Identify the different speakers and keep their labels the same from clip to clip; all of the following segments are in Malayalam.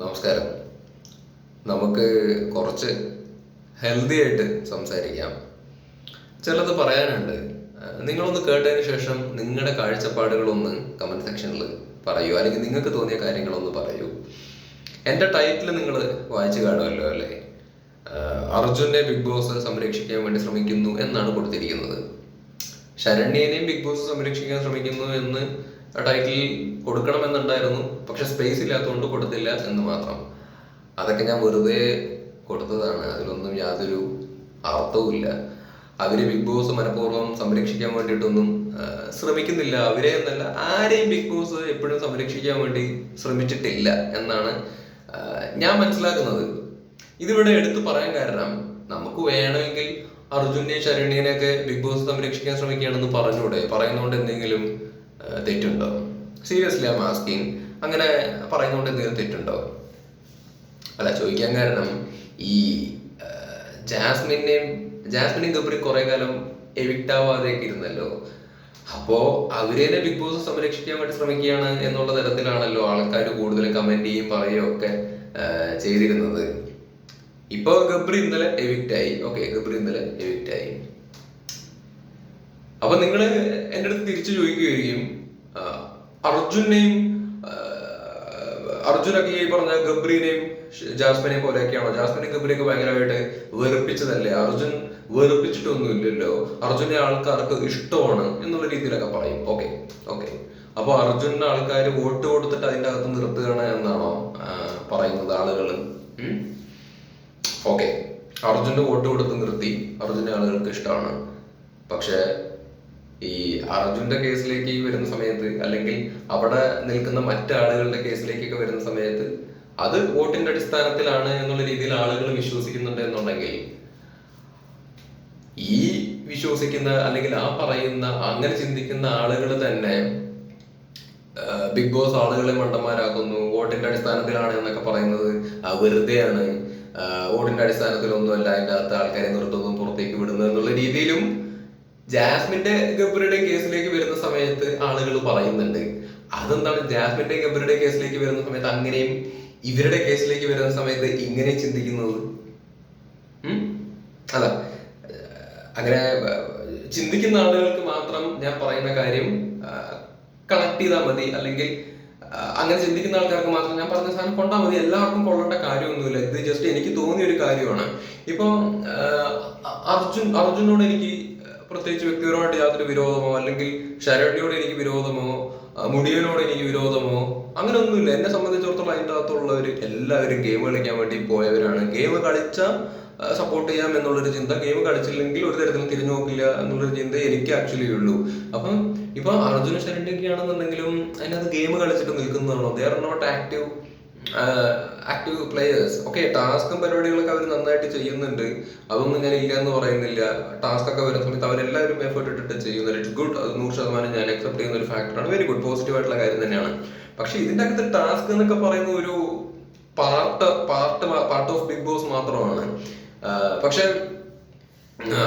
Speaker 1: നമസ്കാരം. നമുക്ക് കുറച്ച് ഹെൽത്തി ആയിട്ട് സംസാരിക്കാം. ചിലത് പറയാനുണ്ട്. നിങ്ങളൊന്ന് കേട്ടതിന് ശേഷം നിങ്ങളുടെ കാഴ്ചപ്പാടുകളൊന്ന് കമന്റ് സെക്ഷനിൽ പറയൂ. അല്ലെങ്കിൽ നിങ്ങൾക്ക് തോന്നിയ കാര്യങ്ങളൊന്ന് പറയൂ. എന്റെ ടൈറ്റിൽ നിങ്ങൾ വായിച്ചു കാണുമല്ലോ അല്ലേ? അർജുനെ ബിഗ് ബോസ് സംരക്ഷിക്കാൻ വേണ്ടി ശ്രമിക്കുന്നു എന്നാണ് കൊടുത്തിരിക്കുന്നത്. ശരണ്യനെയും ബിഗ് ബോസ് സംരക്ഷിക്കാൻ ശ്രമിക്കുന്നു എന്ന് ടൈറ്റിൽ കൊടുക്കണമെന്നുണ്ടായിരുന്നു. പക്ഷെ സ്പേസ് ഇല്ലാത്തതുകൊണ്ട് കൊടുത്തില്ല എന്ന് മാത്രം. അതൊക്കെ ഞാൻ വെറുതെ കൊടുത്തതാണ്. അതിലൊന്നും യാതൊരു അർത്ഥവുമില്ല അവർ ബിഗ് ബോസ് മനഃപൂർവം സംരക്ഷിക്കാൻ വേണ്ടിയിട്ടൊന്നും ശ്രമിക്കുന്നില്ല. അവരെ എന്നല്ല ആരെയും ബിഗ് ബോസ് എപ്പോഴും സംരക്ഷിക്കാൻ വേണ്ടി ശ്രമിച്ചിട്ടില്ല എന്നാണ് ഞാൻ മനസ്സിലാക്കുന്നത്. ഇതിവിടെ എടുത്തു പറയാൻ കാരണം നമുക്ക് വേണമെങ്കിൽ അർജുനെയും ശരണ്യനെയൊക്കെ ബിഗ് ബോസ് സംരക്ഷിക്കാൻ ശ്രമിക്കുകയാണെന്ന് പറഞ്ഞൂടെ. പറയുന്നതുകൊണ്ട് എന്തെങ്കിലും തെറ്റുണ്ടോ സീരിയസ്ലി ആം ആസ്കിങ് അങ്ങനെ പറയുന്നതുകൊണ്ട് എന്തെങ്കിലും തെറ്റുണ്ടോ അല്ല ചോദിക്കാൻ കാരണം ഈ ജാസ്മിനെയും ജാസ്മിനെയും ഗബ്രി കുറെ കാലം എവിക്ട് ആവാതെയൊക്കെ ഇരുന്നല്ലോ. അപ്പോ അവരേനെ ബിഗ് ബോസ് സംരക്ഷിക്കാൻ വേണ്ടി ശ്രമിക്കുകയാണ് എന്നുള്ള തരത്തിലാണല്ലോ ആൾക്കാർ കൂടുതൽ കമന്റ് ചെയ്യും പറയുകയും ഒക്കെ ചെയ്തിരുന്നത്. ഇപ്പൊ ഗബ്രി ഇന്നലെ എവിക്റ്റ് ആയി ഓക്കെ ഗബ്രി ഇന്നലെ എവിക്റ്റ് ആയി അപ്പൊ നിങ്ങൾ എന്റെ അടുത്ത് തിരിച്ചു ചോദിക്കുകയായിരിക്കും ആ, അർജുനെയും അർജുനൊക്കെ ഈ പറഞ്ഞ ഗബ്രീനെയും ജാസ്മിനെയും പോലെയൊക്കെയാണോ? ജാസ്മിനെയും ഗബ്രിയൊക്കെ ഭയങ്കരമായിട്ട് വെറുപ്പിച്ചതല്ലേ? അർജുൻ വെറുപ്പിച്ചിട്ടൊന്നുമില്ലല്ലോ. അർജുനെ ആൾക്കാർക്ക് ഇഷ്ടമാണ് എന്നുള്ള രീതിയിലൊക്കെ പറയും. Okay okay. അപ്പൊ അർജുനെ ആൾക്കാർ വോട്ട് കൊടുത്തിട്ട് അതിന്റെ അകത്ത് നിർത്തുകയാണ് എന്നാണോ പറയുന്നത് ആളുകൾ ഓക്കെ. അർജുന് വോട്ട് കൊടുത്ത് നിർത്തി. അർജുനെ ആളുകൾക്ക് ഇഷ്ടമാണ്. പക്ഷെ ഈ അർജുന്റെ കേസിലേക്ക് വരുന്ന സമയത്ത് അല്ലെങ്കിൽ അവിടെ നിൽക്കുന്ന മറ്റ് ആളുകളുടെ കേസിലേക്കൊക്കെ വരുന്ന സമയത്ത് അത് വോട്ടിന്റെ അടിസ്ഥാനത്തിലാണ് എന്നുള്ള രീതിയിൽ ആളുകൾ വിശ്വസിക്കുന്നുണ്ട് എന്നുണ്ടെങ്കിൽ ഈ വിശ്വസിക്കുന്ന അല്ലെങ്കിൽ ആ പറയുന്ന അങ്ങനെ ചിന്തിക്കുന്ന ആളുകൾ തന്നെ ബിഗ് ബോസ് ആളുകളെ മണ്ടന്മാരാക്കുന്നു വോട്ടിന്റെ അടിസ്ഥാനത്തിലാണ് എന്നൊക്കെ പറയുന്നത് വെറുതെയാണ് വോട്ടിന്റെ അടിസ്ഥാനത്തിലൊന്നുമല്ല അതിന്റെ അകത്ത് ആൾക്കാരെ നിർത്തുന്നു പുറത്തേക്ക് വിടുന്നു എന്നുള്ള രീതിയിലും ജാസ്മിന്റെ ഗബ്രയുടെ കേസിലേക്ക് വരുന്ന സമയത്ത് ആളുകൾ പറയുന്നുണ്ട്. അതെന്താണ്? ജാസ്മിന്റെ ഗബ്രയുടെ കേസിലേക്ക് വരുന്ന സമയത്ത് അങ്ങനെയും ഇവരുടെ കേസിലേക്ക് വരുന്ന സമയത്ത് ഇങ്ങനെ ചിന്തിക്കുന്നത്? അല്ല അങ്ങനെ ചിന്തിക്കുന്ന ആളുകൾക്ക് മാത്രം ഞാൻ പറയുന്ന കാര്യം കണക്ട് ചെയ്താൽ മതി. അല്ലെങ്കിൽ അങ്ങനെ ചിന്തിക്കുന്ന ആൾക്കാർക്ക് മാത്രം ഞാൻ പറഞ്ഞ സാധനം കൊണ്ടാൽ മതി. എല്ലാവർക്കും കൊള്ളേണ്ട കാര്യമൊന്നുമില്ല. ഇത് ജസ്റ്റ് എനിക്ക് തോന്നിയ ഒരു കാര്യമാണ്. ഇപ്പൊ അർജുൻ അർജുനോട് എനിക്ക് പ്രത്യേകിച്ച് വ്യക്തിപരമായിട്ട് യാതൊരു വിരോധമോ അല്ലെങ്കിൽ ശരണ്യോട് എനിക്ക് വിരോധമോ മുടിയനോട് എനിക്ക് വിരോധമോ അങ്ങനെ ഒന്നുമില്ല എന്നെ സംബന്ധിച്ചിടത്തോളം അതിന്റെ അകത്തുള്ളവർ എല്ലാവരും ഗെയിം കളിക്കാൻ വേണ്ടി പോയവരാണ്. ഗെയിം കളിച്ച സപ്പോർട്ട് ചെയ്യാം എന്നുള്ളൊരു ചിന്ത. ഗെയിം കളിച്ചില്ലെങ്കിൽ ഒരു തരത്തിലും തിരിഞ്ഞു നോക്കില്ല എന്നുള്ളൊരു ചിന്ത എനിക്ക് ആക്ച്വലി ഉള്ളൂ. അപ്പം ഇപ്പൊ അർജുന ശരണ്യൊക്കെ ആണെന്നുണ്ടെങ്കിലും അതിനകത്ത് ഗെയിം കളിച്ചിട്ട് നിൽക്കുന്നതാണോ? They are not active active players okay ടാസ്കും പരിപാടികളൊക്കെ അവർ നന്നായിട്ട് ചെയ്യുന്നുണ്ട്. അതൊന്നും ഞാൻ ഇല്ല എന്ന് പറയുന്നില്ല. ടാസ്ക് ഒക്കെ വരുന്ന സമയത്ത് അവരെല്ലാവരും എഫേർട്ട് ഇട്ടിട്ട് ചെയ്യുന്നത് ഇറ്റ്സ് ഗുഡ് അത് നൂറ് ശതമാനം ഞാൻ അക്സെപ്റ്റ് ചെയ്യുന്ന ഒരു ഫാക്ടറാണ് വെരി ഗുഡ് പോസിറ്റീവ് ആയിട്ടുള്ള കാര്യം തന്നെയാണ്. പക്ഷെ ഇതിന്റെ അകത്ത് ടാസ്ക് എന്നൊക്കെ പറയുന്ന ഒരു part part part of Big Boss മാത്രമാണ്. പക്ഷെ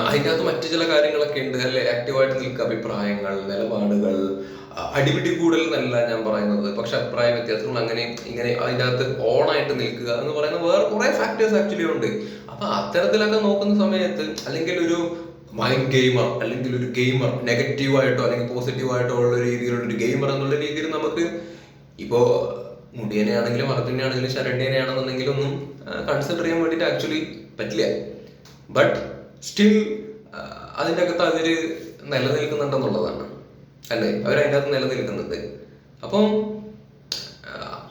Speaker 1: അതിന്റെ മറ്റു ചില കാര്യങ്ങളൊക്കെ ഉണ്ട്. അല്ലെ? ആക്റ്റീവായിട്ട് നിൽക്കുക അഭിപ്രായങ്ങൾ നിലപാടുകൾ അടിപിടി കൂടൽ എന്നല്ല ഞാൻ പറയുന്നത്. പക്ഷെ അഭിപ്രായ വ്യത്യാസങ്ങൾ അങ്ങനെ ഇങ്ങനെ അതിനകത്ത് ഓണായിട്ട് നിൽക്കുക എന്ന് പറയുന്ന വേറെ കുറെ ഫാക്ടേഴ്സ് ആക്ച്വലി ഉണ്ട്. അപ്പൊ അത്തരത്തിലൊക്കെ നോക്കുന്ന സമയത്ത് അല്ലെങ്കിൽ ഒരു മൈൻഡ് ഗെയിമർ അല്ലെങ്കിൽ ഒരു ഗെയിമർ നെഗറ്റീവായിട്ടോ അല്ലെങ്കിൽ പോസിറ്റീവായിട്ടോ ഉള്ള രീതിയിലുള്ള ഒരു ഗെയിമർ എന്നുള്ള രീതിയിൽ നമുക്ക് ഇപ്പോ മുടിയനെ ആണെങ്കിലും അർജുനെ ആണെങ്കിലും ശരണ്യനെ ആണെന്നുണ്ടെങ്കിലും ഒന്നും കൺസിഡർ ചെയ്യാൻ വേണ്ടിയിട്ട് ആക്ച്വലി പറ്റില്ല. ബട്ട് സ്റ്റിൽ അതിന്റെ അകത്ത് അതിൽ നിലനിൽക്കുന്നുണ്ടെന്നുള്ളതാണ്. അല്ലേ? അവരതിന്റെ അകത്ത് നിലനിൽക്കുന്നുണ്ട്. അപ്പം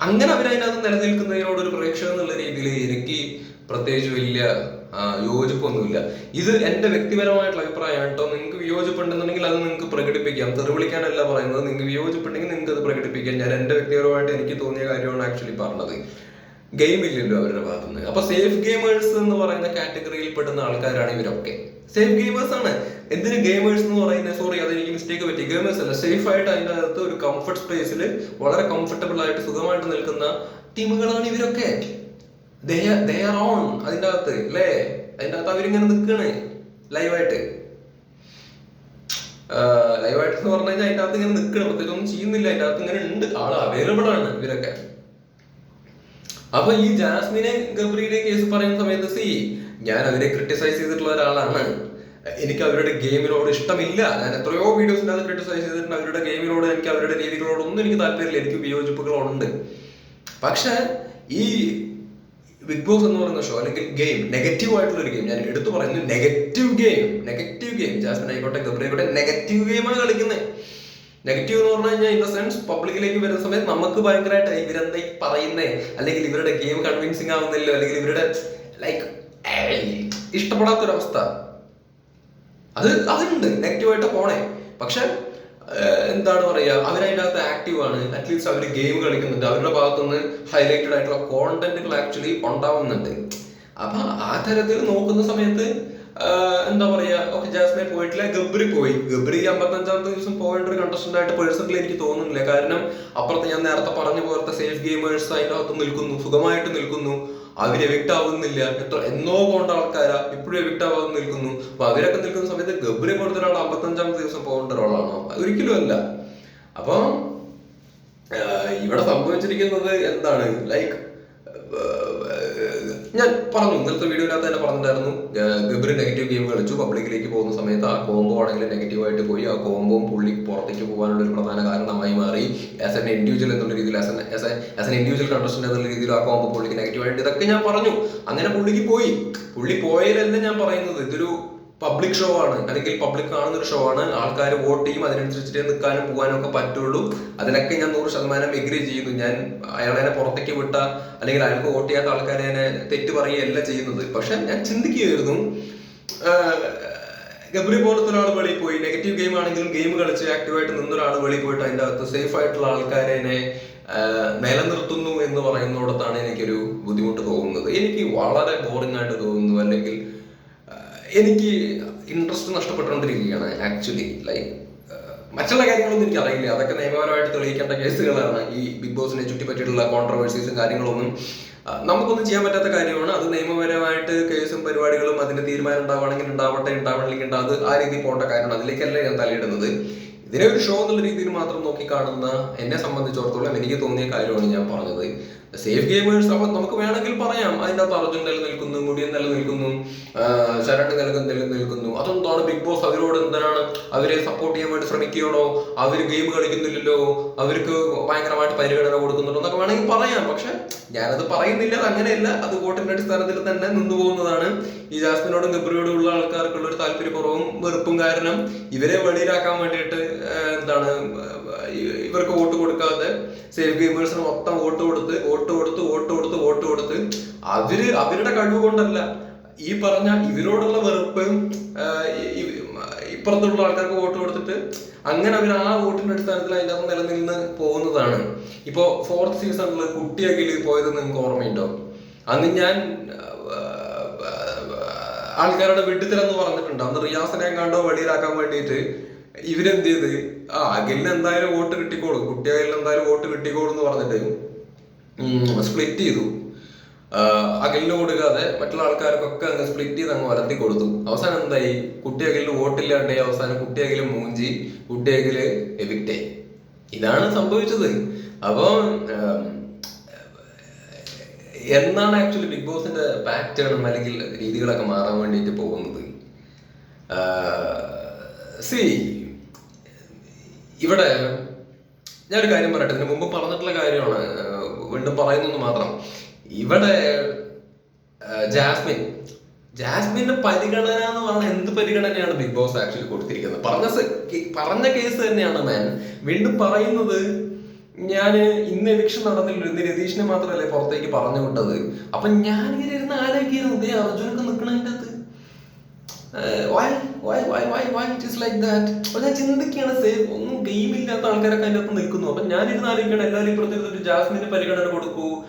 Speaker 1: അങ്ങനെ അവരതിനകത്ത് നിലനിൽക്കുന്നതിനോട് ഒരു എന്നുള്ള രീതിയിൽ എനിക്ക് പ്രത്യേകിച്ച് വലിയ യോജിപ്പൊന്നുമില്ല. ഇത് എന്റെ വ്യക്തിപരമായിട്ടുള്ള അഭിപ്രായമാണ് കേട്ടോ. നിങ്ങൾക്ക് വിയോജിപ്പുണ്ടെന്നുണ്ടെങ്കിൽ അത് നിങ്ങൾക്ക് പ്രകടിപ്പിക്കാം. തെറിവിളിക്കാനല്ല പറയുന്നത്. നിങ്ങൾക്ക് വിയോജിപ്പുണ്ടെങ്കിൽ നിങ്ങൾക്ക് അത് പ്രകടിപ്പിക്കാം. ഞാൻ എന്റെ വ്യക്തിപരമായിട്ട് എനിക്ക് തോന്നിയ കാര്യമാണ് ആക്ച്വലി പറഞ്ഞത്. ഗെയിം ഇല്ലല്ലോ അവരുടെ ഭാഗത്തുനിന്ന്. അപ്പൊ സേഫ് ഗെയിമേഴ്സ് എന്ന് പറയുന്ന കാറ്റഗറിയിൽ പെടുന്ന ആൾക്കാരാണ് ഇവരൊക്കെ. സേഫ് ഗെയിമേഴ്സ് ആണ്. എന്തിന് ഗെയിമേഴ്സ് എന്ന് പറയുന്നത് സോറി അതെനിക്ക് മിസ്റ്റേക്ക് പറ്റി. ഗെയിമേഴ്സ് അല്ല സേഫ് ആയിട്ട് അതിന്റെ അകത്ത് ഒരു കംഫർട്ട് സ്പേസിൽ വളരെ കംഫർട്ടബിൾ ആയിട്ട് സുഖമായിട്ട് നിൽക്കുന്ന ടീമുകളാണ് ഇവരൊക്കെ. ദേ ആർ ഓൺ അതിന്റെ അകത്ത് അല്ലേ? അതിന്റെ അകത്ത് അവരിങ്ങനെ നിൽക്കണ് ലൈവായിട്ട് ലൈവായിട്ട് എന്ന് പറഞ്ഞു കഴിഞ്ഞാൽ അതിന്റെ അകത്ത് ഇങ്ങനെ നിൽക്കണം. പ്രത്യേകിച്ച് ഒന്നും ചെയ്യുന്നില്ല. അതിന്റെ അകത്ത് ഇങ്ങനെ ഉണ്ട്. ആൾ അവൈലബിൾ ആണ് ഇവരൊക്കെ. അപ്പൊ ഈ ജാസ്മിനെ ഗബ്രിയുടെ കേസ് പറയുന്ന സമയത്ത് സി ഞാൻ അവരെ ക്രിട്ടിസൈസ് ചെയ്തിട്ടുള്ള ഒരാളാണ്. എനിക്ക് അവരുടെ ഗെയിമിനോട് ഇഷ്ടമില്ല. ഞാൻ എത്രയോ വീഡിയോസിൽ അത് ക്രിട്ടിസൈസ് ചെയ്തിട്ടുണ്ട്. അവരുടെ ഗെയിമിനോട് എനിക്ക് അവരുടെ രീതികളോടൊന്നും എനിക്ക് താല്പര്യമില്ല. എനിക്ക് വിയോജിപ്പുകളുണ്ട്. പക്ഷെ ഈ ബിഗ് ബോസ് എന്ന് പറയുന്ന ഷോ അല്ലെങ്കിൽ ഗെയിം നെഗറ്റീവ് ആയിട്ടുള്ള ഒരു ഗെയിം ഞാൻ എടുത്തു പറയുന്നു negative game negative game Jasmin ആയിക്കോട്ടെ ഗബ്രി ആയിക്കോട്ടെ നെഗറ്റീവ് ഗെയിമാണ് കളിക്കുന്നത്. നെഗറ്റീവ് എന്ന് പറഞ്ഞു കഴിഞ്ഞാൽ ഇൻ ദ സെൻസ് പബ്ലിക്കിലേക്ക് വരുന്ന സമയത്ത് നമുക്ക് ഭയങ്കരമായിട്ട് ഇവരെന്താ ഈ പറയുന്നേ? അല്ലെങ്കിൽ ഇവരുടെ ഗെയിം കൺവിൻസിങ് ആവുന്നില്ലോ. അല്ലെങ്കിൽ ഇവരുടെ ലൈക്ക് ഇഷ്ടപ്പെടാത്തൊരവസ്ഥ. അത് അതുണ്ട്. നെഗറ്റീവായിട്ട് പോണേ. പക്ഷെ എന്താണ് പറയുക അവരതിനകത്ത് ആക്റ്റീവ് ആണ്. അറ്റ്ലീസ്റ്റ് അവർ ഗെയിം കളിക്കുന്നുണ്ട്. അവരുടെ ഭാഗത്തുനിന്ന് ഹൈലൈറ്റഡ് ആയിട്ടുള്ള കോണ്ടന്റുകൾ ആക്ച്വലി ഉണ്ടാവുന്നുണ്ട്. അപ്പൊ ആ തരത്തിൽ നോക്കുന്ന സമയത്ത് എന്താ പറയാ ഓക്കെ ജാസ്മിൻ പോയിട്ടില്ല ഗബ്രി പോയി. ഗബ്രി അമ്പത്തഞ്ചാമത്തെ ദിവസം പോകേണ്ട ഒരു കണ്ടസ്റ്റന്റ് ആയിട്ട് പേഴ്സണലി എനിക്ക് തോന്നുന്നില്ല. കാരണം അപ്പുറത്ത് ഞാൻ നേരത്തെ പറഞ്ഞ പോലത്തെ സേഫ് ഗെയിമേഴ്സ് അതിന്റെ അകത്ത് നിൽക്കുന്നു സുഖമായിട്ട് നിൽക്കുന്നു. അവർ എവിക്ട് ആവുന്നില്ല. എത്ര എന്നോ പോകേണ്ട ആൾക്കാരാ ഇപ്പോഴും എവിക്ട് ആവാതെ നിൽക്കുന്നു. അപ്പൊ അവരൊക്കെ നിൽക്കുന്ന സമയത്ത് ഗബ്രി പോലത്തെ ഒരാൾ അമ്പത്തഞ്ചാമത്തെ ദിവസം പോകേണ്ട ഒരാളാണോ? ഒരിക്കലും അല്ല. അപ്പൊ ഇവിടെ സംഭവിച്ചിരിക്കുന്നത് എന്താണ്? ലൈക്ക് ഞാൻ പറഞ്ഞു ഇന്നത്തെ വീഡിയോയിനകത്ത് തന്നെ പറഞ്ഞിട്ടുണ്ടായിരുന്നു ഗബ്രി നെഗറ്റീവ് ഗെയിം കളിച്ചു പബ്ലിക്കിലേക്ക് പോകുന്ന സമയത്ത് ആ കോംബോ ആണെങ്കിലും നെഗറ്റീവ് ആയിട്ട് പോയി ആ കോംബോം പുള്ളി പുറത്തേക്ക് പോകാനുള്ള ഒരു പ്രധാന കാരണമായി മാറി. ആസ് എൻ ഇൻഡിവിജ്വൽ എന്നുള്ള രീതിയിൽ as an as an individual contestant എന്നുള്ള രീതിയിൽ ആ കോംബോ പുള്ളിക്ക് നെഗറ്റീവ് ആയിട്ട് ഇതൊക്കെ ഞാൻ പറഞ്ഞു. അങ്ങനെ പുള്ളിക്ക് പോയി. പുള്ളി പോയതല്ല ഞാൻ പറയുന്നത്. ഇതൊരു പബ്ലിക് ഷോ ആണ്. അല്ലെങ്കിൽ പബ്ലിക് കാണുന്ന ഒരു ഷോ ആണ്. ആൾക്കാർ വോട്ട് ചെയ്യും അതിനനുസരിച്ചിട്ട് നിൽക്കാനും പോകാനും ഒക്കെ പറ്റുള്ളൂ. അതിനൊക്കെ ഞാൻ നൂറ് ശതമാനം എഗ്രി ചെയ്യുന്നു. ഞാൻ അയാളെ പുറത്തേക്ക് വിട്ട അല്ലെങ്കിൽ അയാൾക്ക് വോട്ട് ചെയ്യാത്ത ആൾക്കാരെ തെറ്റ് പറയുകയല്ല ചെയ്യുന്നത്. പക്ഷെ ഞാൻ ചിന്തിക്കുകയായിരുന്നു. ഗബ്രി പോലത്തെ ഒരാൾ വെളിയിൽ പോയി. നെഗറ്റീവ് ഗെയിം ആണെങ്കിലും ഗെയിം കളിച്ച് ആക്റ്റീവായിട്ട് നിന്നൊരാൾ വെളിയിൽ പോയിട്ട് അതിന്റെ അകത്ത് സേഫ് ആയിട്ടുള്ള ആൾക്കാരെ നിലനിർത്തുന്നു എന്ന് പറയുന്നിടത്താണ് എനിക്കൊരു ബുദ്ധിമുട്ട് തോന്നുന്നത്. എനിക്ക് വളരെ ബോറിംഗ് ആയിട്ട് തോന്നുന്നു. അല്ലെങ്കിൽ എനിക്ക് ഇൻട്രസ്റ്റ് നഷ്ടപ്പെട്ടുകൊണ്ടിരിക്കുകയാണ് ആക്ച്വലി ലൈക്ക് മറ്റുള്ള കാര്യങ്ങളൊന്നും എനിക്ക് അറിയില്ല. അതൊക്കെ നിയമപരമായിട്ട് തെളിയിക്കേണ്ട കേസുകളാണ്. ഈ ബിഗ് ബോസിനെ ചുറ്റിപ്പറ്റിയിട്ടുള്ള കോൺട്രവേഴ്സീസും കാര്യങ്ങളൊന്നും ആഹ് നമുക്കൊന്നും ചെയ്യാൻ പറ്റാത്ത കാര്യമാണ്. അത് നിയമപരമായിട്ട് കേസും പരിപാടികളും അതിന്റെ തീരുമാനം ഉണ്ടാവുകയാണെങ്കിൽ ഉണ്ടാവട്ടെ ഉണ്ടാവണമെങ്കിൽ ഉണ്ടാവും അത് ആ രീതിയിൽ പോകേണ്ട കാര്യമാണ്. അതിലേക്കല്ല ഞാൻ തലയിടുന്നത്. ഇതിനെ ഒരു ഷോ എന്നുള്ള രീതിയിൽ മാത്രം നോക്കി കാണുന്ന എന്നെ സംബന്ധിച്ചിടത്തോളം എനിക്ക് തോന്നിയ കാര്യമാണ് ഞാൻ പറഞ്ഞത്. സേഫ് ഗെയിമേഴ്സ് അപ്പൊ നമുക്ക് വേണമെങ്കിൽ പറയാം. അതിന്റെ അകത്ത് അർജുൻ നിലനിൽക്കുന്നു മുടിയൻ നിലനിൽക്കുന്നു ശരൺ നിലനിൽ നിലനിൽക്കുന്നു. അതെന്താണ്? ബിഗ് ബോസ് അവരോട് എന്തിനാണ് അവരെ സപ്പോർട്ട് ചെയ്യാൻ വേണ്ടി ശ്രമിക്കുകയാണോ? അവർ ഗെയിം കളിക്കുന്നില്ലല്ലോ. അവർക്ക് ഭയങ്കരമായിട്ട് പരിഗണന കൊടുക്കുന്നുണ്ടോ? എന്നൊക്കെ വേണമെങ്കിൽ പറയാം. പക്ഷെ ഞാനത് പറയുന്നില്ല അങ്ങനെയല്ല. അത് വോട്ടിന്റെ അടിസ്ഥാനത്തിൽ തന്നെ നിന്നു പോകുന്നതാണ്. ഈ ജാസ്മിനോടും ഗബ്രിയോടും ഉള്ള ആൾക്കാർക്കുള്ള ഒരു താല്പര്യക്കുറവും വെറുപ്പും കാരണം ഇവരെ വെളിയിലാക്കാൻ വേണ്ടിയിട്ട് എന്താണ് ഇവർക്ക് വോട്ട് കൊടുക്കാതെ സേഫ് ഗെയിമേഴ്സിന് മൊത്തം വോട്ട് കൊടുത്ത് വോട്ട് കൊടുത്ത് വോട്ട് കൊടുത്ത് വോട്ട് കൊടുത്ത് അവർ അവരുടെ കഴിവ് കൊണ്ടല്ല. ഈ പറഞ്ഞ ഇവരോടുള്ള വെറുപ്പ് ഇപ്പുറത്തുള്ള ആൾക്കാർക്ക് വോട്ട് കൊടുത്തിട്ട് അങ്ങനെ അവർ ആ വോട്ടിന്റെ അടിസ്ഥാനത്തിൽ അതിന്റെ അകത്ത് നിലനിന്ന് പോകുന്നതാണ്. ഇപ്പോ ഫോർത്ത് സീസണിൽ കുട്ടിയാക്കിൽ പോയത് നിങ്ങൾക്ക് ഓർമ്മയുണ്ടോ? അന്ന് ഞാൻ ആൾക്കാരുടെ വിട്ടുതരെന്ന് പറഞ്ഞിട്ടുണ്ട്. അന്ന് റിയാസിനെ കണ്ടോ വെളിയിലാക്കാൻ വേണ്ടിയിട്ട് ഇവരെന്ത് ചെയ്ത്? ആ അഖിലിന് എന്തായാലും വോട്ട് കിട്ടിക്കോളും. കുട്ടി അഖിലിന് എന്തായാലും വോട്ട് കിട്ടിക്കോളും എന്ന് പറഞ്ഞിട്ട് സ്പ്ലിറ്റ് ചെയ്തു. അഖിലിന് കൊടുക്കാതെ മറ്റുള്ള ആൾക്കാർക്കൊക്കെ അങ്ങ് സ്പ്ലിറ്റ് ചെയ്ത് അങ്ങ് വലത്തി കൊടുത്തു. അവസാനം എന്തായി? കുട്ടി അഖിലിന് വോട്ടില്ലാണ്ടായി അവസാനം കുട്ടി അഖിൽ മൂഞ്ചി കുട്ടി അഖിൽ എവിക്റ്റായി ഇതാണ് സംഭവിച്ചത്. അപ്പോൾ എന്നാണ് ആക്ച്വലി ബിഗ് ബോസിന്റെ പാറ്റേണും അല്ലെങ്കിൽ രീതികളൊക്കെ മാറാൻ വേണ്ടിയിട്ട് പോകുന്നത്? സി ഇവിടെ ഞാനൊരു കാര്യം പറയട്ടെ ഇതിനു മുമ്പ് പറഞ്ഞിട്ടുള്ള കാര്യമാണ് വീണ്ടും പറയുന്നു മാത്രം. ഇവിടെ ജാസ്മിൻ ജാസ്മിന്റെ പരിഗണന എന്ന് പറഞ്ഞ എന്ത് പരിഗണനയാണ് ബിഗ് ബോസ് ആക്ച്വലി കൊടുത്തിരിക്കുന്നത്? പറഞ്ഞ പറഞ്ഞ കേസ് തന്നെയാണ് മാൻ. വീണ്ടും പറയുന്നത് ഞാൻ ഇന്ന് എലക്ഷൻ നടന്നില്ല ഇന്ന് രതീഷിനെ മാത്രമല്ലേ പുറത്തേക്ക് പറഞ്ഞു വിട്ടത്. അപ്പൊ ഞാൻ ഇങ്ങനെ ഇരുന്ന് ആലോചിക്കുന്നു ദേ അർജുനൊക്കെ നിൽക്കണതിന്റെ അകത്ത്. Why why why why it it is like that? അപ്പൊ ഞാൻ ചിന്തിക്കുകയാണ് സേഫ് ഒന്നും ഗെയിം ഇല്ലാത്ത ആൾക്കാരൊക്കെ അതിന്റെ അകത്ത് നിൽക്കുന്നു. അപ്പൊ ഞാനിരുന്ന് ആലോചിക്കണം എല്ലാവരും ഇപ്പുറത്ത് ജാസ്മിന് പരിഗണന കൊടുക്കൂ.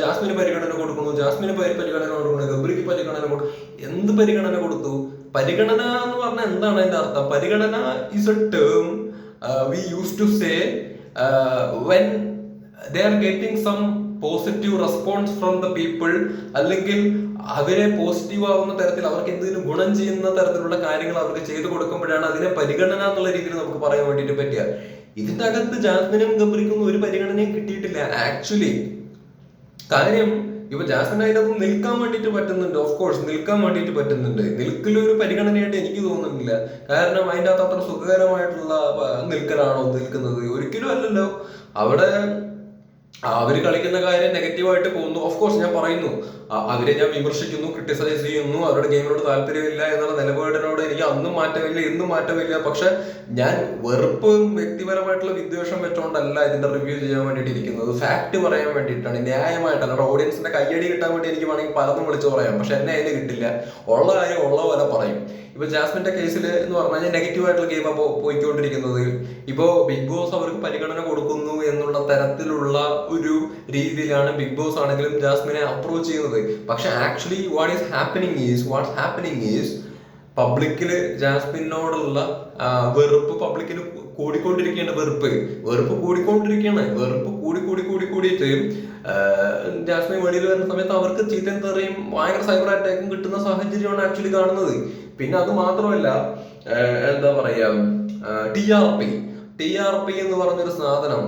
Speaker 1: ജാസ്മിന് പരിഗണന കൊടുക്കുന്നു. ജാസ്മിന് പരി- പരിഗണന കൊടുക്കുന്നു. ഗബ്രിക്ക് പരിഗണന കൊടുക്കും എന്ത് പരിഗണന കൊടുത്തു? പരിഗണന എന്ന് പറഞ്ഞാൽ എന്താണ് അതിന്റെ അർത്ഥം? പരിഗണന is a term we use to say when they are getting some positive response from the people അല്ലെങ്കിൽ അവരെ പോസിറ്റീവ് ആവുന്ന തരത്തിൽ അവർക്ക് എന്തെങ്കിലും ഗുണം ചെയ്യുന്ന തരത്തിലുള്ള കാര്യങ്ങൾ അവർക്ക് ചെയ്തു കൊടുക്കുമ്പോഴാണ് അതിനെ പരിഗണന എന്നുള്ള രീതിയിൽ നമുക്ക് പറയാൻ വേണ്ടിയിട്ട് പറ്റുക. ഇതിന്റെ അകത്ത് ജാസ്മിനും ഗബ്രിക്കും ഒരു പരിഗണനയും കിട്ടിയിട്ടില്ല ആക്ച്വലി കാര്യം ഇപ്പൊ ജാസ്മിൻ അതിനകത്ത് നിൽക്കാൻ വേണ്ടിയിട്ട് പറ്റുന്നുണ്ട് ഓഫ് കോഴ്സ് നിൽക്കാൻ വേണ്ടിയിട്ട് പറ്റുന്നുണ്ട്. നിൽക്കലൊരു പരിഗണനയായിട്ട് എനിക്ക് തോന്നുന്നില്ല. കാരണം അതിന്റെ അകത്ത് അത്ര സുഖകരമായിട്ടുള്ള നിൽക്കലാണോ നിൽക്കുന്നത്? ഒരിക്കലും അല്ലല്ലോ. അവിടെ അവർ കളിക്കുന്ന കാര്യം നെഗറ്റീവായിട്ട് പോകുന്നു. ഓഫ് കോഴ്സ് ഞാൻ പറയുന്നു. അവരെ ഞാൻ വിമർശിക്കുന്നു ക്രിട്ടിസൈസ് ചെയ്യുന്നു. അവരുടെ ഗെയിമിനോട് താല്പര്യമില്ല എന്നുള്ള നിലപാടിനോട് എനിക്ക് അന്നും മാറ്റമില്ല ഇന്നും മാറ്റമില്ല. പക്ഷെ ഞാൻ വെറുപ്പും വ്യക്തിപരമായിട്ടുള്ള വിദ്വേഷം വെച്ചോണ്ടല്ല ഇതിന്റെ റിവ്യൂ ചെയ്യാൻ വേണ്ടിയിട്ട് ഇരിക്കുന്നത്. ഫാക്ട് പറയാൻ വേണ്ടിയിട്ടാണ്. ന്യായമായിട്ട് അവരുടെ ഓഡിയൻസിന്റെ കയ്യടി കിട്ടാൻ വേണ്ടി എനിക്ക് വേണമെങ്കിൽ പലതും വിളിച്ചു പറയാം. പക്ഷെ എന്നെ അതിന് കിട്ടില്ല. ഉള്ള കാര്യം ഉള്ള പോലെ പറയും. ഇപ്പൊ ജാസ്മിന്റെ കേസിൽ എന്ന് പറഞ്ഞാൽ നെഗറ്റീവ് ആയിട്ടുള്ള ഗെയിമാണ് പോയിക്കൊണ്ടിരിക്കുന്നത്. ഇപ്പോ ബിഗ് ബോസ് അവർക്ക് പരിഗണന കൊടുക്കുന്നു എന്നുള്ള തരത്തിലുള്ള ഒരു രീതിയിലാണ് ബിഗ് ബോസ് ആണെങ്കിലും ജാസ്മിനെ അപ്രോച്ച് ചെയ്യുന്നത്. പക്ഷെ actually what is happening is what's happening is പബ്ലിക്കിൽ ജാസ്മിനോടുള്ള വെറുപ്പ് പബ്ലിക്കിന് കൂടിക്കൊണ്ടിരിക്കുകയാണ് വെറുപ്പ്. വെറുപ്പ് കൂടിക്കൊണ്ടിരിക്കുകയാണ്. വെറുപ്പ് കൂടി കൂടി കൂടി കൂടിയിട്ട് ജാസ്മിൻ വെളിയിൽ വരുന്ന സമയത്ത് അവർക്ക് ചീത്തയും തെറിയും ഭയങ്കര സൈബർ അറ്റാക്കും കിട്ടുന്ന സാഹചര്യമാണ് ആക്ച്വലി കാണുന്നത്. പിന്നെ അത് മാത്രമല്ല എന്താ പറയാ T R P T R P എന്ന് പറഞ്ഞൊരു സാധനം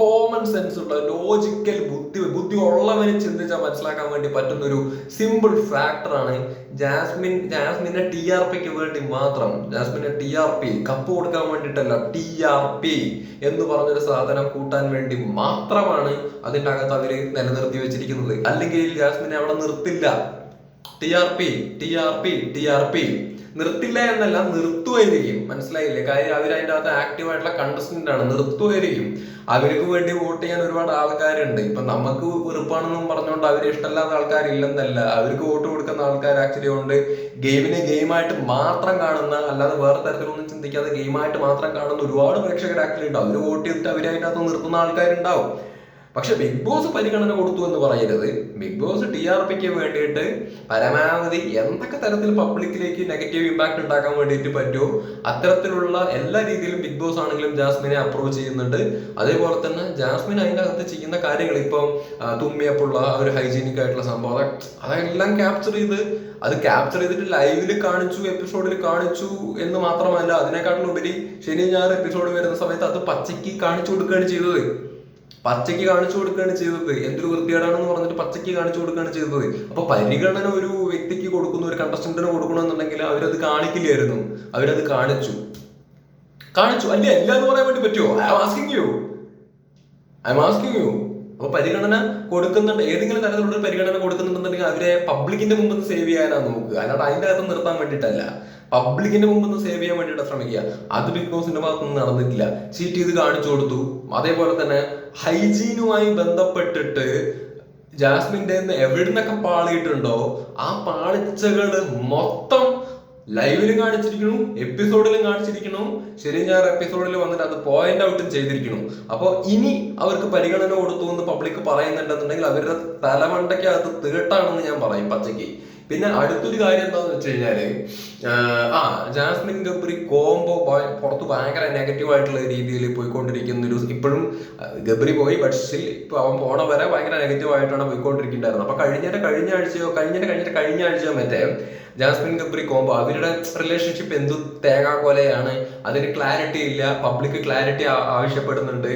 Speaker 1: കോമൺ സെൻസ് ഉള്ള ലോജിക്കൽ ബുദ്ധി ബുദ്ധി ഉള്ളവന് ചിന്തിച്ചാൽ മനസ്സിലാക്കാൻ വേണ്ടി പറ്റുന്ന ഒരു സിമ്പിൾ ഫാക്ടറാണ് ജാസ്മിൻ ജാസ്മിന്റെ ടി ആർ പിക്ക് വേണ്ടി മാത്രം ജാസ്മിന്റെ ടി ആർ പി കപ്പ് കൊടുക്കാൻ വേണ്ടിയിട്ടല്ല ടി ആർ പി എന്ന് പറഞ്ഞൊരു സാധനം കൂട്ടാൻ വേണ്ടി മാത്രമാണ് അതിന്റെ അകത്ത് അവർ നിലനിർത്തി വെച്ചിരിക്കുന്നത്. അല്ലെങ്കിൽ ജാസ്മിനെ അവിടെ നിർത്തില്ല. T R P T R P T R P നിർത്തില്ല എന്നല്ല നിർത്തുമായിരിക്കും. മനസ്സിലായില്ലേ? കാര്യം അവർ അതിന്റെ അകത്ത് ആക്റ്റീവായിട്ടുള്ള കണ്ടസ്റ്റന്റ് ആണ്. നിർത്തുമായിരിക്കും. അവർക്ക് വേണ്ടി വോട്ട് ചെയ്യാൻ ഒരുപാട് ആൾക്കാരുണ്ട്. ഇപ്പൊ നമുക്ക് വെറുപ്പാണെന്നും പറഞ്ഞുകൊണ്ട് അവരെ ഇഷ്ടമല്ലാത്ത ആൾക്കാരില്ലെന്നല്ല. അവർക്ക് വോട്ട് കൊടുക്കുന്ന ആൾക്കാർ ആക്ച്വലി ഉണ്ട്. ഗെയിമിനെ ഗെയിമായിട്ട് മാത്രം കാണുന്ന അല്ലാതെ വേറെ തരത്തിലൊന്നും ചിന്തിക്കാതെ ഗെയിമായിട്ട് മാത്രം കാണുന്ന ഒരുപാട് പ്രേക്ഷകർ ആക്ച്വലി ഉണ്ടാവും അവർ വോട്ട് ചെയ്തിട്ട് അവരെ അതിന്റെ അകത്ത് നിർത്തുന്ന ആൾക്കാരുണ്ടാവും. പക്ഷെ ബിഗ് ബോസ് പരിഗണന കൊടുത്തു എന്ന് പറയരുത്. ബിഗ് ബോസ് ടി ആർ പിക്ക് വേണ്ടിയിട്ട് പരമാവധി എന്തൊക്കെ തരത്തിൽ പബ്ലിക്കിലേക്ക് നെഗറ്റീവ് ഇമ്പാക്ട് ഉണ്ടാക്കാൻ വേണ്ടിയിട്ട് പറ്റുമോ അത്തരത്തിലുള്ള എല്ലാ രീതിയിലും ബിഗ് ബോസ് ആണെങ്കിലും ജാസ്മിനെ അപ്രോച്ച് ചെയ്യുന്നുണ്ട്. അതേപോലെ തന്നെ ജാസ്മിൻ അതിന്റെ അകത്ത് ചെയ്യുന്ന കാര്യങ്ങൾ ഇപ്പം തുമ്മിയപ്പുള്ള ഒരു ഹൈജീനിക് ആയിട്ടുള്ള സംഭവം അതെല്ലാം ക്യാപ്ചർ ചെയ്ത് അത് ക്യാപ്ചർ ചെയ്തിട്ട് ലൈവിൽ കാണിച്ചു എപ്പിസോഡിൽ കാണിച്ചു എന്ന് മാത്രമല്ല അതിനെക്കാട്ടിലുപരി ശനി ഞായർ എപ്പിസോഡ് വരുന്ന സമയത്ത് അത് പച്ചയ്ക്ക് കാണിച്ചു കൊടുക്കുകയാണ് ചെയ്തത്. പച്ചയ്ക്ക് കാണിച്ചു കൊടുക്കുകയാണ് ചെയ്തത്. എന്തൊരു വൃത്തികേടാണെന്ന് പറഞ്ഞിട്ട് പച്ചയ്ക്ക് കാണിച്ചു കൊടുക്കുകയാണ് ചെയ്തത്. അപ്പൊ പരിഗണന ഒരു വ്യക്തിക്ക് കൊടുക്കുന്ന ഒരു കണ്ടസ്റ്റന്റിന് കൊടുക്കണമെന്നുണ്ടെങ്കിൽ അവരത് കാണിക്കില്ലായിരുന്നു. അവരത് കാണിച്ചു. കാണിച്ചു. അല്ലേ? അല്ല എന്ന് പറയാൻ വേണ്ടി പറ്റുമോ I am asking you I am asking you അപ്പൊ പരിഗണന കൊടുക്കുന്നുണ്ട്. ഏതെങ്കിലും തരത്തിലുള്ള പരിഗണന കൊടുക്കുന്നുണ്ടെന്നുണ്ടെങ്കിൽ അവരെ പബ്ലിക്കിന്റെ മുമ്പ് സേവ് ചെയ്യാനാണ് നോക്കുക. അല്ലാണ്ട് അതിന്റെ അകത്ത് നിർത്താൻ വേണ്ടിയിട്ടല്ല. പബ്ലിക്കിന്റെ മുമ്പ് സേവ് ചെയ്യാൻ വേണ്ടിയിട്ട് ശ്രമിക്കുക. അത് ബിഗ് ബോസിന്റെ ഭാഗത്തുനിന്ന് നടന്നിട്ടില്ല. ചീറ്റ് ചെയ്ത് കാണിച്ചു കൊടുത്തു. അതേപോലെ തന്നെ ഹൈജീനുമായി ബന്ധപ്പെട്ടിട്ട് ജാസ്മിന്റെ എവിടുന്നൊക്കെ പാളിയിട്ടുണ്ടോ ആ പാളിച്ചകൾ മൊത്തം ലൈവിലും കാണിച്ചിരിക്കണു എപ്പിസോഡിലും കാണിച്ചിരിക്കണു ശരി ഞാൻ എപ്പിസോഡിൽ വന്നിട്ട് അത് പോയിന്റ് ഔട്ടും ചെയ്തിരിക്കണു അപ്പോൾ ഇനി അവർക്ക് പരിഗണന കൊടുത്തു എന്ന് പബ്ലിക് പറയുന്നുണ്ടെന്നുണ്ടെങ്കിൽ അവരുടെ തലമണ്ടയ്ക്കകത്ത് തീട്ടാണെന്ന് ഞാൻ പറയും പച്ചയ്ക്ക്. പിന്നെ അടുത്തൊരു കാര്യം എന്താന്ന് വെച്ച് കഴിഞ്ഞാൽ ആ ജാസ്മിൻ ഗബ്രി കോംബോ പുറത്ത് ഭയങ്കര നെഗറ്റീവ് ആയിട്ടുള്ള രീതിയിൽ പോയിക്കൊണ്ടിരിക്കുന്ന ഒരു ഇപ്പോഴും ഗബ്രി പോയി ബട്ട് സ്റ്റിൽ ഇപ്പൊ അവൻ പോണ വരെ ഭയങ്കര നെഗറ്റീവ് ആയിട്ടാണ് പോയിക്കൊണ്ടിരിക്കുന്നുണ്ടായിരുന്നത്. അപ്പൊ കഴിഞ്ഞിട്ട് കഴിഞ്ഞ ആഴ്ചയോ കഴിഞ്ഞിട്ട് കഴിഞ്ഞിട്ട് കഴിഞ്ഞ ആഴ്ചയോ മറ്റേ ജാസ്മിൻ ഗബ്രി കോംബോ അവരുടെ റിലേഷൻഷിപ്പ് എന്തു പോലെയാണ് അതിന് ക്ലാരിറ്റി ഇല്ല പബ്ലിക് ക്ലാരിറ്റി ആവശ്യപ്പെടുന്നുണ്ട്.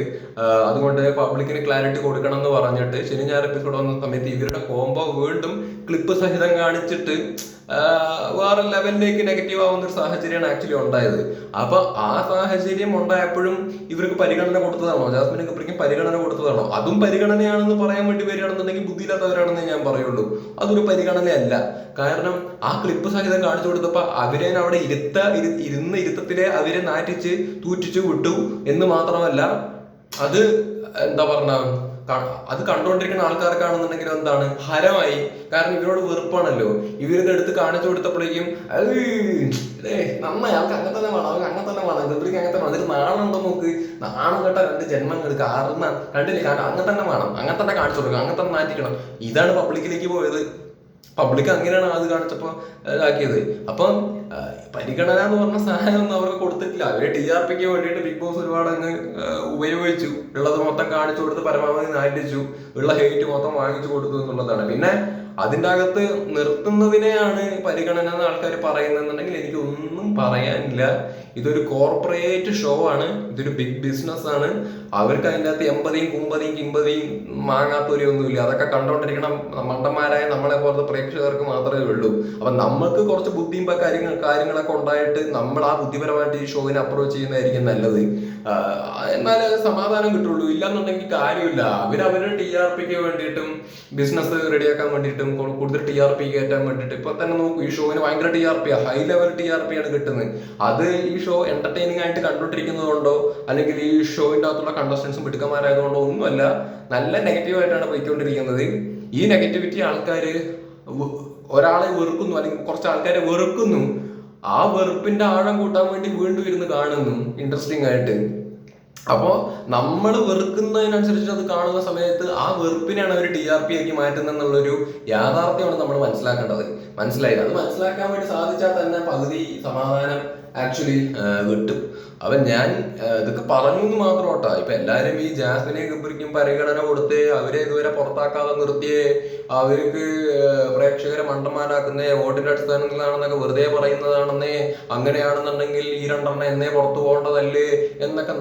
Speaker 1: അതുകൊണ്ട് പബ്ലിക്കിന് ക്ലാരിറ്റി കൊടുക്കണം എന്ന് പറഞ്ഞിട്ട് ശനി ഞായർ എപ്പിസോഡ് വന്ന സമയത്ത് ഇവരുടെ കോംബോ വീണ്ടും ക്ലിപ്പ് സഹിതം കാണിച്ചിട്ട് ആഹ് വേറെ ലെവലിലേക്ക് നെഗറ്റീവ് ആവുന്ന ഒരു സാഹചര്യമാണ് ആക്ച്വലി ഉണ്ടായത്. അപ്പൊ ആ സാഹചര്യം ഉണ്ടായപ്പോഴും ഇവർക്ക് പരിഗണന കൊടുത്തതാണോ? ജാസ്മിൻ ഗബ്രിക്കും പരിഗണന കൊടുത്തതാണോ? അതും പരിഗണനയാണെന്ന് പറയാൻ വേണ്ടി വരികയാണെന്നുണ്ടെങ്കിൽ ബുദ്ധിയില്ലാത്തവരാണെന്ന് ഞാൻ പറയുള്ളൂ. അതൊരു പരിഗണനയല്ല. കാരണം ആ ക്ലിപ്പ് സഹിതം കാണിച്ചു കൊടുത്തപ്പോ അവരെ അവിടെ ഇരുത്ത ഇരു- ഇരുന്ന ഇരുത്തത്തിലെ അവരെ നാറ്റിച്ച് തൂറ്റിച്ചു വിട്ടു എന്ന് മാത്രമല്ല അത് എന്താ പറഞ്ഞ അത് കണ്ടുകൊണ്ടിരിക്കുന്ന ആൾക്കാർക്കാണെന്നുണ്ടെങ്കിൽ എന്താണ്? ഹരമായി. കാരണം ഇവരോട് വെറുപ്പാണല്ലോ. ഇവരിത് എടുത്ത് കാണിച്ചു കൊടുത്തപ്പോഴേക്കും നന്നായി അവർക്ക് അങ്ങനെ തന്നെ വേണം അവർക്ക് അങ്ങനെ തന്നെ വേണം ഗബ്രിക്ക് അങ്ങനെ തന്നെ അതിൽ നാണുണ്ടോ നോക്ക് നാണം കേട്ട രണ്ട് ജന്മങ്ങൾ കാരണം കണ്ടില്ലേ? കാരണം അങ്ങനെ തന്നെ വേണം. അങ്ങനെ തന്നെ കാണിച്ചു കൊടുക്കണം. അങ്ങനെ തന്നെ മാറ്റിക്കണം. ഇതാണ് പബ്ലിക്കിലേക്ക് പോയത്. പബ്ലിക് അങ്ങനെയാണ് അത് കാണിച്ചപ്പോൾ ഇതാക്കിയത്. അപ്പം പരിഗണന എന്ന് പറഞ്ഞ സഹായം ഒന്നും അവർക്ക് കൊടുത്തിട്ടില്ല. അവർ ടി ആർ പിക്ക് വേണ്ടിയിട്ട് ബിഗ് ബോസ് ഒരുപാട് അങ്ങ് ഉപയോഗിച്ചു. ഉള്ളത് മൊത്തം കാണിച്ചു കൊടുത്ത് പരമാവധി നാട്ടിച്ചു ഉള്ള ഹെയ്റ്റ് മൊത്തം വാങ്ങിച്ചു കൊടുത്തു എന്നുള്ളതാണ്. പിന്നെ അതിന്റെ അകത്ത് നിർത്തുന്നതിനെയാണ് പരിഗണന എന്ന് ആൾക്കാർ പറയുന്നുണ്ടെങ്കിൽ എനിക്ക് ഒന്നും പറയാനില്ല. ഇതൊരു കോർപ്പറേറ്റ് ഷോ ആണ്. ഇതൊരു ബിഗ് ബിസിനസ് ആണ്. അവർക്ക് അതിന്റെ അകത്ത് എൺപതിയും കുമ്പതിയും കിമ്പതിയും മാങ്ങാത്തൊരിയൊന്നുമില്ല അതൊക്കെ കണ്ടോണ്ടിരിക്കണം. മണ്ടന്മാരായ നമ്മളെ പോലത്തെ പ്രേക്ഷകർക്ക് മാത്രമേ ഉള്ളൂ. അപ്പൊ നമ്മൾക്ക് കുറച്ച് ബുദ്ധിയും കാര്യങ്ങൾ കാര്യങ്ങളൊക്കെ ഉണ്ടായിട്ട് നമ്മൾ ആ ബുദ്ധിപരമായിട്ട് ഈ ഷോവിനെ അപ്രോച്ച് ചെയ്യുന്നതായിരിക്കും നല്ലത്. എന്നാലേ സമാധാനം കിട്ടുള്ളൂ. ഇല്ലാന്നുണ്ടെങ്കിൽ കാര്യമില്ല. അവരവരുടെ ടി ആർ പിക്ക് വേണ്ടിയിട്ടും ബിസിനസ് റെഡിയാക്കാൻ വേണ്ടിയിട്ടും കൂടുതൽ ടി ആർ പി കയറ്റാൻ വേണ്ടിയിട്ട് ഇപ്പൊ തന്നെ നോക്കൂ ഈ ഷോവിന് ഭയങ്കര T R P high level T R P ആണ് കിട്ടുന്നത്. അത് ഈ ഷോ എന്റർടൈനിങ് ആയിട്ട് കണ്ടുകൊണ്ടിരിക്കുന്നതുകൊണ്ടോ അല്ലെങ്കിൽ ഈ ഷോയിന്റെ അകത്തുള്ള കണ്ടസ്റ്റൻസും മിടുക്കന്മാരായതുകൊണ്ടോ ഒന്നുമല്ല നല്ല നെഗറ്റീവായിട്ടാണ് പോയിക്കൊണ്ടിരിക്കുന്നത്. ഈ നെഗറ്റിവിറ്റി ആൾക്കാർ ഒരാളെ വെറുക്കുന്നു അല്ലെങ്കിൽ കുറച്ച് ആൾക്കാരെ വെറുക്കുന്നു ആ വെറുപ്പിന്റെ ആഴം കൂട്ടാൻ വേണ്ടി വീണ്ടും ഇരുന്ന് കാണുന്നു. ഇൻട്രസ്റ്റിംഗ് ആയിട്ട്. അപ്പോ നമ്മൾ വെറുക്കുന്നതിനനുസരിച്ച് അത് കാണുന്ന സമയത്ത് ആ വെറുപ്പിനെയാണ് അവർ ടി ആർ പി ആക്കി മാറ്റുന്നതെന്നുള്ളൊരു യാഥാർത്ഥ്യമാണ് നമ്മൾ മനസ്സിലാക്കേണ്ടത്. മനസ്സിലായത് അത് മനസ്സിലാക്കാൻ വേണ്ടി സാധിച്ചാൽ തന്നെ പകുതി സമാധാനം ആക്ച്വലി കിട്ടും. അപ്പൊ ഞാൻ ഇതൊക്കെ പറഞ്ഞു എന്ന് മാത്രം കേട്ടോ. ഇപ്പൊ എല്ലാരും ഈ ജാസ്മിനെ ഗബ്രിക്കും പരിഗണന കൊടുത്ത് അവരെ ഇതുവരെ പുറത്താക്കാതെ നിർത്തിയേ അവർക്ക് പ്രേക്ഷകരെ മണ്ടന്മാരാക്കുന്നേ വോട്ടിന്റെ അടിസ്ഥാനത്തിലാണെന്നൊക്കെ വെറുതെ പറയുന്നതാണെന്നേ അങ്ങനെയാണെന്നുണ്ടെങ്കിൽ ഈ രണ്ടെണ്ണം എന്നേ പുറത്തു പോകേണ്ടതല്ലേ എന്നൊക്കെ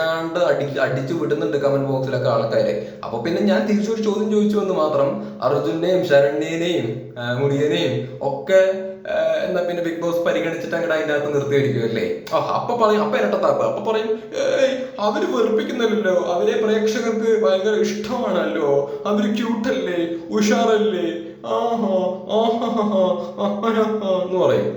Speaker 1: നാണമില്ലാണ്ട് അടി അടിച്ചു വിടുന്നുണ്ട് കമന്റ് ബോക്സിലൊക്കെ ആൾക്കാരെ. അപ്പൊ പിന്നെ ഞാൻ തിരിച്ചൊരു ചോദ്യം ചോദിച്ചു എന്ന് മാത്രം അർജുനെയും ശരണ്യനെയും മുടിയനെയും ഒക്കെ എന്നാ പിന്നെ ബിഗ് ബോസ് പരിഗണിച്ചിട്ട് അങ്ങോട്ട് അതിന്റെ അകത്ത് നിർത്തിയിരിക്കുമല്ലേ ആ അപ്പൊ പറയും അപ്പൊ ഇരട്ടത്താപ്പ് അപ്പൊ പറയും അവർ വെറുപ്പിക്കുന്നല്ലോ അവരെ പ്രേക്ഷകർക്ക് ഭയങ്കര ഇഷ്ടമാണല്ലോ. അവർ ക്യൂട്ടല്ലേ ഉഷാറല്ലേ? ആഹാ ആഹാ എന്ന് പറയും.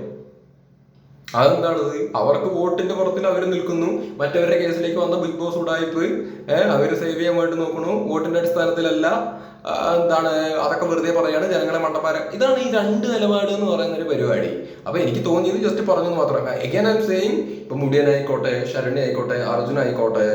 Speaker 1: അതെന്താണത്? അവർക്ക് വോട്ടിന്റെ പുറത്തിൽ അവർ നിൽക്കുന്നു. മറ്റവരുടെ കേസിലേക്ക് വന്ന ബിഗ് ബോസ് ഉടായ്പ് അവർ സേവ് ചെയ്യാൻ വേണ്ടി നോക്കണു വോട്ടിന്റെ അടിസ്ഥാനത്തിലല്ല എന്താണ് അതൊക്കെ വെറുതെ പറയാണ് ജനങ്ങളെ മണ്ടന്മാരെ. ഇതാണ് ഈ രണ്ട് നിലപാട് എന്ന് പറയുന്ന ഒരു പരിപാടി. അപ്പൊ എനിക്ക് തോന്നിയത് ജസ്റ്റ് പറഞ്ഞു മാത്രം. എഗൈൻ ഐ എം സെയിം ഇപ്പൊ മുടിയൻ ആയിക്കോട്ടെ ശരണ്യ ആയിക്കോട്ടെ അർജുൻ ആയിക്കോട്ടെ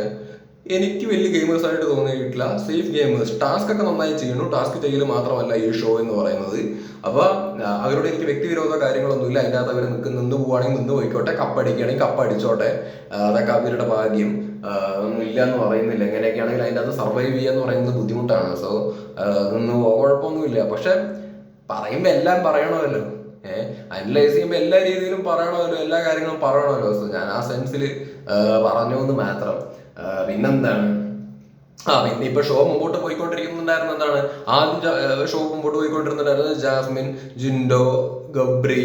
Speaker 1: എനിക്ക് വലിയ ഗെയിമേഴ്സ് ആയിട്ട് തോന്നിയിട്ടില്ല. സേഫ് ഗെയിമേഴ്സ് ടാസ്ക് ഒക്കെ നന്നായി ചെയ്യുന്നു. ടാസ്ക് ചെയ്യൽ മാത്രമല്ല ഈ ഷോ എന്ന് പറയുന്നത്. അപ്പൊ ആ, അവരോട് എനിക്ക് വ്യക്തിവിരോധ കാര്യങ്ങളൊന്നുമില്ല. അതിന്റെ അകത്ത് അവർ നിൽക്ക് നിന്ന് പോവുകയാണെങ്കിൽ നിന്ന് പോയിക്കോട്ടെ. കപ്പ് കപ്പടിക്കുകയാണെങ്കിൽ കപ്പ് അടിച്ചോട്ടെ. അതൊക്കെ അവരുടെ ഭാഗ്യം. ഇല്ല എന്ന് പറയുന്നില്ല. എങ്ങനെയൊക്കെയാണെങ്കിൽ അതിന്റെ അകത്ത് സർവൈവ് ചെയ്യുക എന്ന് പറയുന്നത് ബുദ്ധിമുട്ടാണ്. സോ നിന്ന് കുഴപ്പമൊന്നുമില്ല. പക്ഷെ പറയുമ്പോൾ എല്ലാം പറയണമല്ലോ. ഏഹ് അനലൈസ് ചെയ്യുമ്പോൾ എല്ലാ രീതിയിലും പറയണമല്ലോ. എല്ലാ കാര്യങ്ങളും പറയണമല്ലോ. സോ ഞാൻ ആ സെൻസിൽ പറഞ്ഞു എന്ന് മാത്രം. പിന്നെന്താണ്? ആ പിന്നെ ഇപ്പൊ ഷോ മുമ്പോട്ട് പോയിക്കൊണ്ടിരിക്കുന്നുണ്ടായിരുന്ന എന്താണ്? ആദ്യം ഷോ മുമ്പോട്ട് പോയിക്കൊണ്ടിരുന്നുണ്ടായിരുന്നത് ജാസ്മിൻ ജിൻഡോ ഗബ്രി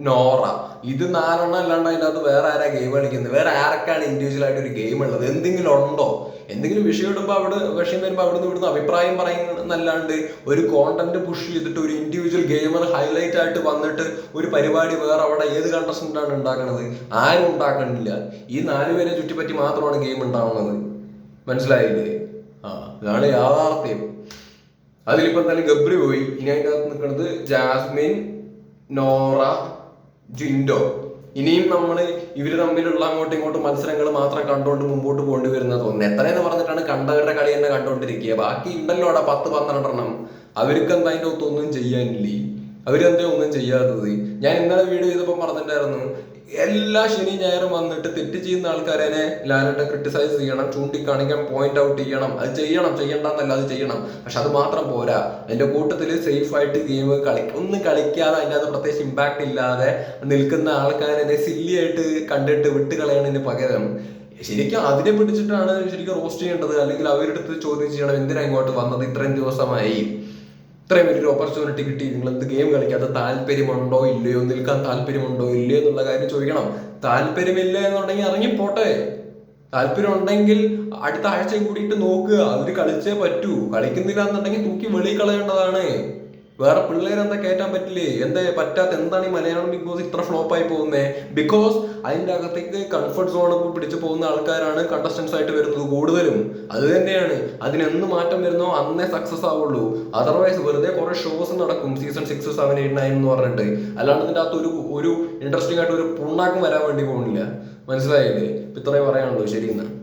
Speaker 1: നോറ. ഇത് നാലെണ്ണം അല്ലാണ്ട് അതിന്റെ അകത്ത് വേറെ ആരാ ഗെയിം കളിക്കുന്നത്? വേറെ ആരൊക്കെയാണ് ഇൻഡിവിജ്വൽ ആയിട്ട് ഒരു ഗെയിം ഉള്ളത്? എന്തെങ്കിലും ഉണ്ടോ? എന്തെങ്കിലും വിഷയം ഇടുമ്പോൾ അവിടെ വിഷയം വരുമ്പോൾ അവിടുന്ന് ഇവിടുന്ന് അഭിപ്രായം പറയുന്നല്ലാണ്ട് ഒരു കോണ്ടന്റ് പുഷ് ചെയ്തിട്ട് ഒരു ഇൻഡിവിജ്വൽ ഗെയിമർ ഹൈലൈറ്റ് ആയിട്ട് വന്നിട്ട് ഒരു പരിപാടി വേറെ അവിടെ ഏത് ആണ് ഉണ്ടാക്കുന്നത് ആരും ഉണ്ടാക്കണില്ല. ഈ നാലുപേരെ ചുറ്റിപ്പറ്റി മാത്രമാണ് ഗെയിം ഉണ്ടാവുന്നത്. മനസ്സിലായില്ലേ? ആ ഇതാണ് യാഥാർത്ഥ്യം. അതിലിപ്പോ എന്തായാലും ഗബ്രി പോയി. ഇനി അതിന്റെ അകത്ത് നിൽക്കുന്നത് ജാസ്മിൻ നോറ ജിൻഡോ. ഇനിയും നമ്മൾ ഇവർ തമ്മിലുള്ള അങ്ങോട്ടും ഇങ്ങോട്ടും മത്സരങ്ങൾ മാത്രം കണ്ടുകൊണ്ട് മുമ്പോട്ട് പോകേണ്ടി വരുന്നത് തോന്നുന്നു. എത്രയെന്ന് പറഞ്ഞിട്ടാണ് കണ്ടവരുടെ കളി തന്നെ കണ്ടുകൊണ്ടിരിക്കുക ബാക്കി ഉണ്ടല്ലോ അവിടെ പത്ത് പന്ത്രണ്ടെണ്ണം അവർക്ക് എന്താ അതിന്റെ ഒത്തൊന്നും ചെയ്യാനില്ലേ? അവരെന്താ ഒന്നും ചെയ്യാത്തത്? ഞാൻ ഇന്നലെ വീഡിയോ ചെയ്തപ്പോൾ പറഞ്ഞിട്ടുണ്ടായിരുന്നു എല്ലാ ശനി ഞായറും വന്നിട്ട് തെറ്റ് ചെയ്യുന്ന ആൾക്കാരെ ലാലേട്ടൻ ക്രിട്ടിസൈസ് ചെയ്യണം ചൂണ്ടിക്കാണിക്കാൻ പോയിന്റ് ഔട്ട് ചെയ്യണം. അത് ചെയ്യണം ചെയ്യണ്ടെന്നല്ല അത് ചെയ്യണം. പക്ഷെ അത് മാത്രം പോരാ. അതിന്റെ കൂട്ടത്തിൽ സേഫ് ആയിട്ട് ഗെയിം കളി ഒന്നും കളിക്കാതെ അതിന്റെ അത് പ്രത്യേകിച്ച് ഇമ്പാക്ട് ഇല്ലാതെ നിൽക്കുന്ന ആൾക്കാരെ സില്ലി ആയിട്ട് കണ്ടിട്ട് വിട്ടുകളയണതിന് പകരം. ശരിക്കും അതിനെ പിടിച്ചിട്ടാണ് ശരിക്കും റോസ്റ്റ് ചെയ്യേണ്ടത്. അല്ലെങ്കിൽ അവരുടെ അടുത്ത് ചോദ്യം ചെയ്യണം എന്തിനാ ഇങ്ങോട്ട് വന്നത്? ഇത്രയും ദിവസമായി. ഇത്രയും വലിയൊരു ഓപ്പർച്യൂണിറ്റി കിട്ടി. നിങ്ങൾ എന്ത് ഗെയിം കളിക്കാത്ത താല്പര്യമുണ്ടോ ഇല്ലയോ? നിൽക്കാൻ താല്പര്യമുണ്ടോ ഇല്ലയോ എന്നുള്ള കാര്യം ചോദിക്കണം. താല്പര്യമില്ല എന്നുണ്ടെങ്കിൽ ഇറങ്ങി പോട്ടെ താല്പര്യം ഉണ്ടെങ്കിൽ അടുത്ത ആഴ്ചയും കൂടിയിട്ട് നോക്കുക. അവർ കളിച്ചേ പറ്റൂ. കളിക്കുന്നില്ല എന്നുണ്ടെങ്കിൽ തൂക്കി വെളിയിൽ കളയേണ്ടതാണ്. വേറെ പിള്ളേരെന്താ കയറ്റാൻ പറ്റില്ലേ? എന്താ പറ്റാത്ത എന്താണ് ഈ മലയാളം ബിഗ് ബോസ് ഇത്ര ഫ്ലോപ്പ് ആയി പോകുന്നത് ബിക്കോസ് അതിന്റെ അകത്തേക്ക് കംഫർട്ട് സോൺ പിടിച്ചു പോകുന്ന ആൾക്കാരാണ് കണ്ടസ്റ്റൻസ് ആയിട്ട് വരുന്നത് കൂടുതലും. അത് തന്നെയാണ്. അതിനെന്ന് മാറ്റം വരുന്നോ അന്നേ സക്സസ് ആവുള്ളൂ. അതർവൈസ് വെറുതെ കുറെ ഷോസ് നടക്കും. Season six seven eight nine എന്ന് പറഞ്ഞിട്ട്. അല്ലാണ്ട് ഇതിന്റെ അകത്ത് ഒരു ഒരു ഇൻട്രസ്റ്റിംഗ് ആയിട്ട് ഒരു പുണ്ണാക്കും വരാൻ വേണ്ടി പോകുന്നില്ല. മനസ്സിലായില്ലേ? ഇത്രേ ഇത്രയും പറയാനുള്ളൂ. ശരി